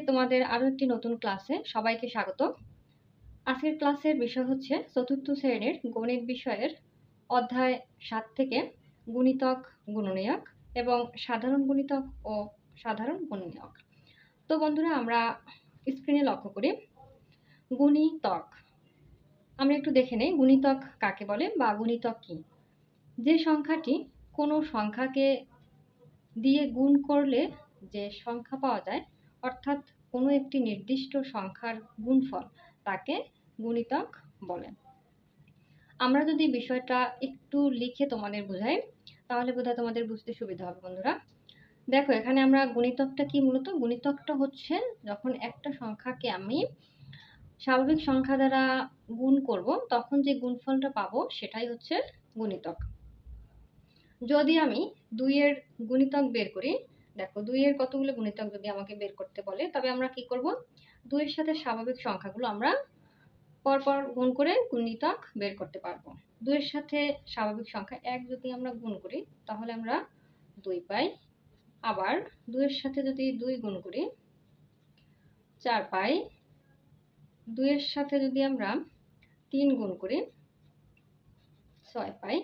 তোমাদের আরও একটি নতুন ক্লাসে সবাইকে স্বাগত। আজকের ক্লাসের বিষয় হচ্ছে চতুর্থ শ্রেণির গণিত বিষয়ের অধ্যায় সাত থেকে গুণিতক গুণনীয়ক এবং সাধারণ গুণিতক ও সাধারণ গুণনীয়ক। তো বন্ধুরা, আমরা স্ক্রিনে লক্ষ্য করি। গুণিতক। আমরা একটু দেখে নেই, গুণিতক কাকে বলে বা গুণিতক কি? যে সংখ্যাটি কোনো সংখ্যাকে দিয়ে গুণ করলে যে সংখ্যা পাওয়া যায় অর্থাৎ কোনো একটি নির্দিষ্ট সংখ্যার গুণফল তাকে গুণিতক বলে। আমরা যদি বিষয়টা একটু লিখে তোমাদের বোঝাই, তাহলে বোধহয় তোমাদের বুঝতে সুবিধা হবে বন্ধুরা। দেখো, এখানে আমরা গুণিতকটা কি মূলত? গুণিতকটা হচ্ছে যখন একটা সংখ্যাকে আমি স্বাভাবিক সংখ্যা দ্বারা গুণ করব, তখন যে গুণফলটা পাবো সেটাই হচ্ছে গুণিতক। যদি আমি দুইয়ের গুণিতক বের করি দেখো দুইয়ের কতগুলো গুণিতক যদি আমাকে বের করতে বলে, তবে আমরা কি করব? দুইয়ের সাথে স্বাভাবিক সংখ্যাগুলো আমরা পরপর গুণ করে গুণিতক বের করতে পারব। দুইয়ের সাথে স্বাভাবিক সংখ্যা এক যদি আমরা গুণ করি, তাহলে আমরা দুই পাই। আবার দুইয়ের সাথে যদি দুই গুণ করি, চার পাই। দুইয়ের সাথে যদি আমরা তিন গুণ করি, ছয় পাই।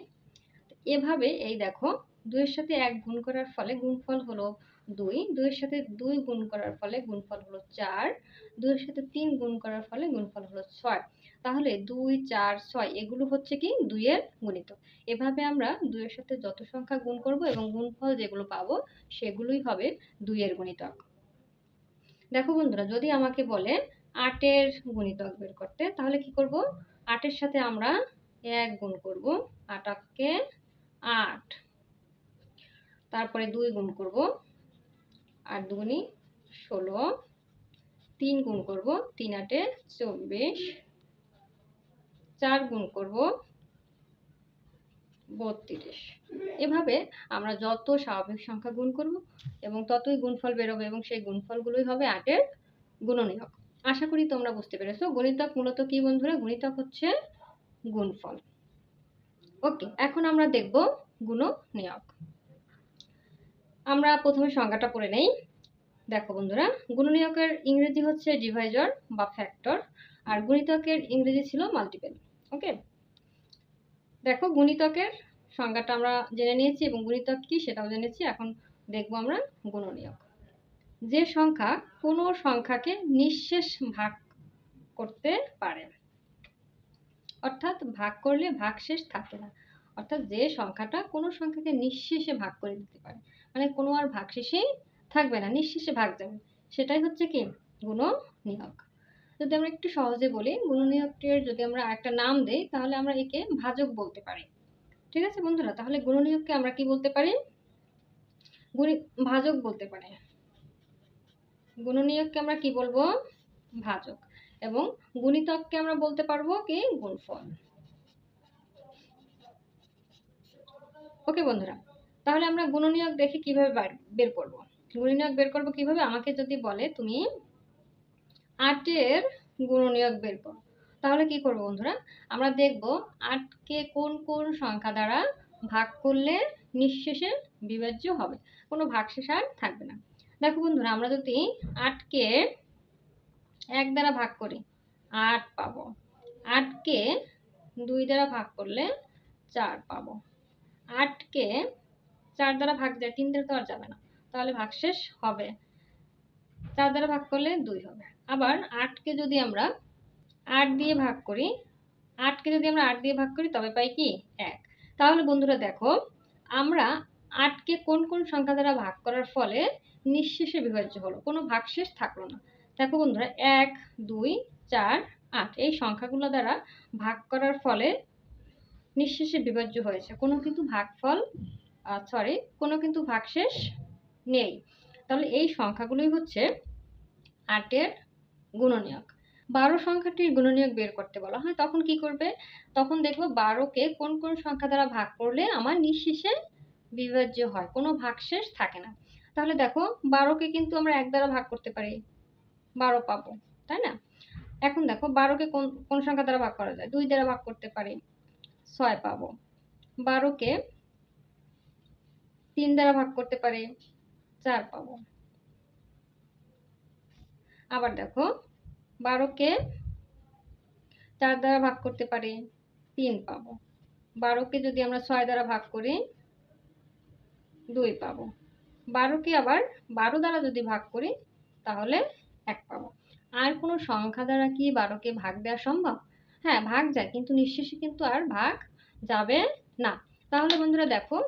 এভাবে এই দেখো দুইয়ের সাথে এক গুণ করার ফলে গুণফল হলো দুই, দুইয়ের সাথে দুই গুণ করার ফলে গুণফল হলো চার, দুইয়ের সাথে তিন গুণ করার ফলে গুণফল হলো ছয়। তাহলে দুই, চার, ছয়, এগুলো হচ্ছে কি? দুইয়ের গুণিত। এভাবে আমরা দুইয়ের সাথে যত সংখ্যা গুণ করব এবং গুণফল যেগুলো পাবো, সেগুলোই হবে দুইয়ের গুণিতক। দেখো বন্ধুরা, যদি আমাকে বলে আটের গুণিতক বের করতে, তাহলে কি করব? আটের সাথে আমরা এক গুণ করব। আটাকে আট। তারপরে দুই গুণ করব, আট দুগুনি ষোলো। তিন গুণ করব, তিন আটে চব্বিশ। চার গুণ করব, বত্রিশ। এভাবে আমরা যত স্বাভাবিক সংখ্যা গুণ করব এবং ততই গুণফল বেরোবে এবং সেই গুণফলগুলোই হবে আটের গুণনীয়ক। আশা করি তোমরা বুঝতে পেরেছ। গণিতক মূলত কি বন্ধুরা? গণিতক হচ্ছে গুণফল। ওকে, এখন আমরা দেখব গুণনীয়ক। আমরা প্রথমে সংজ্ঞাটা পড়ে নেই। দেখো বন্ধুরা, গুণনীয়কের ইংরেজি হচ্ছে ডিভাইজার বা ফ্যাক্টর আর গুণিতকের ইংরেজি ছিল মাল্টিপেল ওকে দেখো গুণিতকের সংজ্ঞাটা আমরা জেনে নিয়েছি এবং গুণিতক কি সেটাও জেনেছি এখন দেখব আমরা গুণনীয়ক। যে সংখ্যা কোনো সংখ্যাকে নিঃশেষ ভাগ করতে পারে, অর্থাৎ ভাগ করলে ভাগশেষ থাকে না, অর্থাৎ যে সংখ্যাটা কোনো সংখ্যাকে নিঃশেষে ভাগ করে দিতে পারে। মানে কোনো আর ভাগশেষেই থাকবে না, নিঃশেষে ভাগ যাবে। সেটাই হচ্ছে কি? গুণনীয়ক যদি আমরা একটু সহজে বলি গুণনীয়কটির যদি আমরা একটা নাম দেই, তাহলে আমরা একে ভাজক বলতে পারি। ঠিক আছে বন্ধুরা? তাহলে গুণনীয়ককে আমরা কি বলতে পারি? গুণি, ভাজক বলতে পারি। গুণনীয়ককে আমরা কি বলব? ভাজক। এবং গুণিতককে আমরা বলতে পারব কি? গুণফল। ওকে বন্ধুরা? তাহলে আমরা গুণনীয়ক দেখে কীভাবে বের করব? গুণনীয়ক বের করব কীভাবে? আমাকে যদি বলে তুমি আটের গুণনীয়ক বের করো। তাহলে কি করব বন্ধুরা? আমরা দেখব আটকে কোন কোন সংখ্যা দ্বারা ভাগ করলে নিঃশেষে বিভাজ্য হবে। কোনো ভাগশেষ আর থাকবে না। দেখো বন্ধুরা, আমরা যদি আটকে এক দ্বারা ভাগ করি, আট পাবো। আটকে দুই দ্বারা ভাগ করলে চার পাবো। আটকে চার দ্বারা ভাগ যায়, তিন দ্বারা তো আর যাবে না। তাহলে ভাগশেষ হবে। চার দ্বারা ভাগ করলে দুই হবে। আবার আটকে যদি আমরা আট দিয়ে ভাগ করি আটকে যদি আমরা আট দিয়ে ভাগ করি, তবে পাই কি? এক। তাহলে বন্ধুরা দেখো, আমরা আটকে কোন কোন সংখ্যা দ্বারা ভাগ করার ফলে নিঃশেষে বিভাজ্য হলো? কোনো ভাগশেষ থাকল না। দেখো বন্ধুরা, এক, দুই, চার, আট, এই সংখ্যাগুলো দ্বারা ভাগ করার ফলে নিঃশেষে বিভাজ্য হয়েছে। কোনো কিন্তু ভাগফল সরি কোনো কিন্তু ভাগশেষ নেই। তাহলে এই সংখ্যাগুলোই হচ্ছে আটের গুণনীয়ক। বারো সংখ্যাটির গুণনীয়ক বের করতে বলা হয়, তখন কি করবে? তখন দেখব বারোকে কোন কোন সংখ্যা দ্বারা ভাগ করলে আমার নিঃশেষে বিভাজ্য হয়, কোনো ভাগশেষ থাকে না। তাহলে দেখো, বারোকে কিন্তু আমরা এক দ্বারা ভাগ করতে পারি, বারো পাবো, তাই না? এখন দেখো, বারোকে কোন কোন সংখ্যা দ্বারা ভাগ করা যায়? দুই দ্বারা ভাগ করতে পারি, ছয় পাবো। বারোকে তিন দ্বারা ভাগ করতে পারে, চার পাবো। আবার দেখো বারোকে চার দ্বারা ভাগ করতে পারে, তিন পাবো। বারোকে যদি আমরা ছয় দ্বারা ভাগ করি, দুই পাবো। বারোকে আবার বারো দ্বারা যদি ভাগ করি, তাহলে এক পাবো। আর কোনো সংখ্যা দ্বারা কি বারোকে ভাগ দেওয়া সম্ভব? হ্যাঁ ভাগ যায়, কিন্তু নিঃশেষে কিন্তু আর ভাগ যাবে না। তাহলে বন্ধুরা দেখো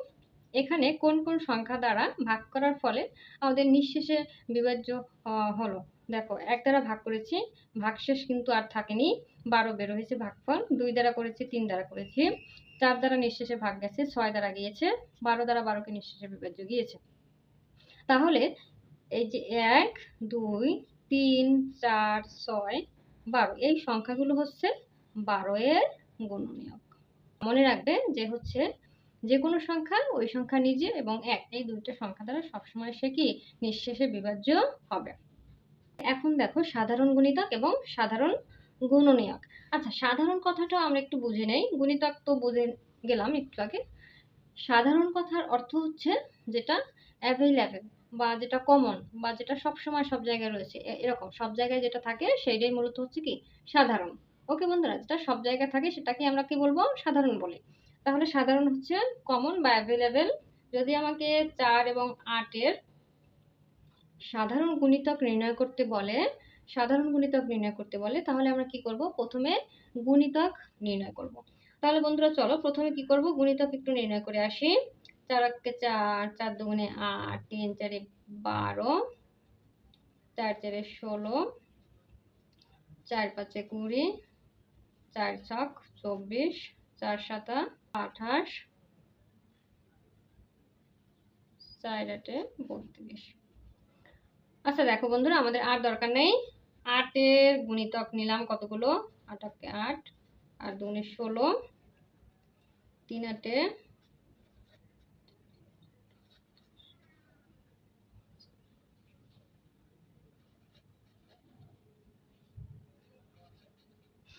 এখানে কোন কোন সংখ্যা দ্বারা ভাগ করার ফলে আমাদের নিঃশেষে বিভাজ্য হলো। দেখো, এক দ্বারা ভাগ করেছি, ভাগশেষ কিন্তু আর থাকেনি, বারো বের হয়েছে ভাগফল, দুই দ্বারা করেছি, তিন দ্বারা করেছি, চার দ্বারা নিঃশেষে ভাগ গেছে, ছয় দ্বারা গিয়েছে, বারো দ্বারা বারোকে নিঃশেষে বিভাজ্য গিয়েছে। তাহলে এই যে এক, দুই, তিন, চার, ছয়, বারো, এই সংখ্যাগুলো হচ্ছে বারো এর গুণনীয়ক। মনে রাখবে যে হচ্ছে যে কোনো সংখ্যা, ওই সংখ্যা নিজে এবং এক। এই দুইটা সংখ্যা দ্বারা সবসময় সে কি? নিঃশেষে বিভাজ্য হবে। এখন দেখো সাধারণ গুণিতক এবং সাধারণ গুণনীয়ক। আচ্ছা সাধারণ কথাটা আমরা একটু বুঝে নেই। গুণিতক তো বুঝে গেলাম একটু আগে। সাধারণ কথার অর্থ হচ্ছে যেটা অ্যাভেলেবেল বা যেটা কমন বা যেটা সব সময় সব জায়গায় রয়েছে। এরকম সব জায়গায় যেটা থাকে সেইটাই মূলত হচ্ছে কি? সাধারণ। ওকে বন্ধুরা, যেটা সব জায়গায় থাকে সেটাকে আমরা কি বলব? সাধারণ বলি। তাহলে সাধারণ হচ্ছে কমন বা অ্যাভেলেবেল যদি আমাকে চার এবং আটের সাধারণ গুণিতক নির্ণয় করতে বলে, সাধারণ গুণিতক নির্ণয় করতে বলে, তাহলে আমরা কি করব? প্রথমে গুণিতক নির্ণয় করব। তাহলে বন্ধুরা চলো, প্রথমে কি করব? গুণিতক একটু নির্ণয় করে আসি। চার আটকে চার চার দুগুণে আট, তিন চারে বারো, চার চারে ষোলো, চার পাঁচে কুড়ি, চার ছক চব্বিশ, চার সাতা আঠাশ চার আটে বত্রিশ। আচ্ছা দেখো বন্ধুরা, আমাদের আর দরকার নেই। আটের গুণিতক নিলাম কতগুলো? আটকে আট আর দুগুণে ষোলো। তিন আটে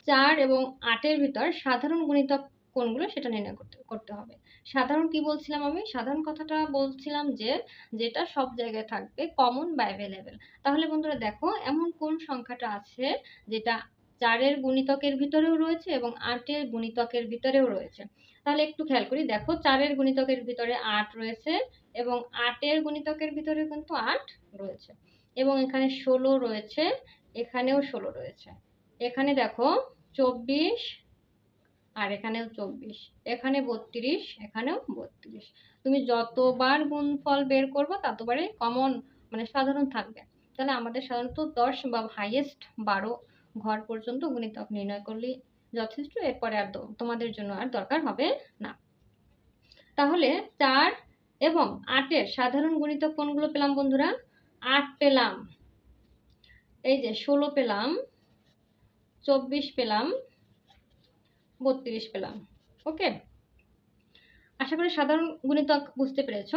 চার এবং আটের ভিতর সাধারণ গুণিতক কোনগুলো সেটা নির্ণয় করতে করতে হবে। সাধারণ কি বলছিলাম আমি? সাধারণ কথাটা বলছিলাম যে, যেটা সব জায়গায় থাকবে কমন বা অ্যাভেলেবেল তাহলে বন্ধুরা দেখো, এমন কোন সংখ্যাটা আছে যেটা চারের গুণিতকের ভিতরেও রয়েছে এবং আটের গুণিতকের ভিতরেও রয়েছে? তাহলে একটু খেয়াল করি। দেখো, চারের গুণিতকের ভিতরে আট রয়েছে এবং আটের গুণিতকের ভিতরে কিন্তু আট রয়েছে। এবং এখানে ষোলো রয়েছে, এখানেও ষোলো রয়েছে। এখানে দেখো, চব্বিশ আর এখানেও চব্বিশ, এখানে বত্রিশ, এখানেও বত্রিশ। তুমি যতবার গুণফল বের করব, ততবারই কমন মানে সাধারণ থাকবে। তাহলে আমাদের সাধারণত দশ বা হাইয়েস্ট বারো ঘর পর্যন্ত গুণিতক নির্ণয় করলেই যথেষ্ট, এরপরে আর তোমাদের জন্য আর দরকার হবে না। তাহলে চার এবং আটের সাধারণ গুণিতক কোনগুলো পেলাম বন্ধুরা? আট পেলাম। এই যে ষোলো পেলাম, চব্বিশ পেলাম বত্রিশ পেলাম ওকে আশা করি সাধারণ গুণিতক বুঝতে পেরেছ।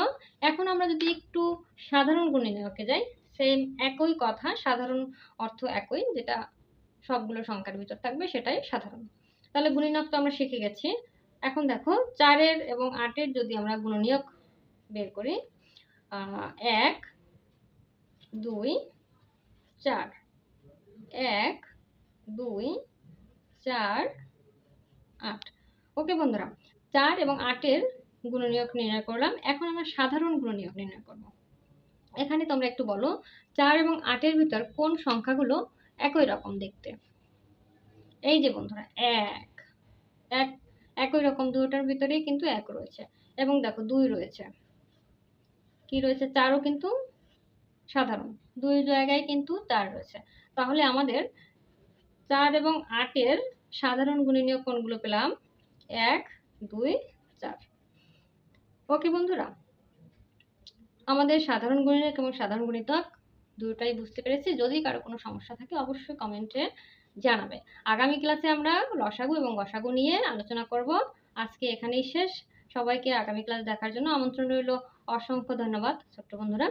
এখন আমরা যদি একটু সাধারণ গুণিতকে যাই সেম একই কথা, সাধারণ অর্থ একই, যেটা সবগুলো সংখ্যার ভিতর থাকবে, সেটাই সাধারণ। তাহলে গুণিনক তো আমরা শিখে গেছি। এখন দেখো, চারের এবং আটের যদি আমরা গুণনীয়ক বের করি এক, দুই, চার, এক, দুই, চার আট। ওকে বন্ধুরা, চার এবং আটের গুণনীয়ক নির্ণয় করলাম। এখন আমরা সাধারণ গুণনীয়ক নির্ণয় করব। এখানে তোমরা একটু বলো, চার এবং আটের ভিতর কোন সংখ্যাগুলো একই রকম দেখতে? এই যে বন্ধুরা, এক। এক, একই রকম দুটোর ভিতরেই কিন্তু এক রয়েছে। এবং দেখো, দুই রয়েছে। কি রয়েছে? চারও কিন্তু সাধারণ। দুই জায়গায় কিন্তু চার রয়েছে। তাহলে আমাদের চার এবং আটের সাধারণ গুণনীয় কোনগুলো পেলাম এক, দুই, চার। ওকে বন্ধুরা, আমাদের সাধারণ গুণনীয়ক এবং সাধারণ গণিতক দুটাই বুঝতে পেরেছি। যদি কারও কোনো সমস্যা থাকে, অবশ্যই কমেন্টে জানাবে। আগামী ক্লাসে আমরা লসাগু এবং গসাগু নিয়ে আলোচনা করব। আজকে এখানেই শেষ। সবাইকে আগামী ক্লাস দেখার জন্য আমন্ত্রণ রইল। অসংখ্য ধন্যবাদ, ছোট্ট বন্ধুরা।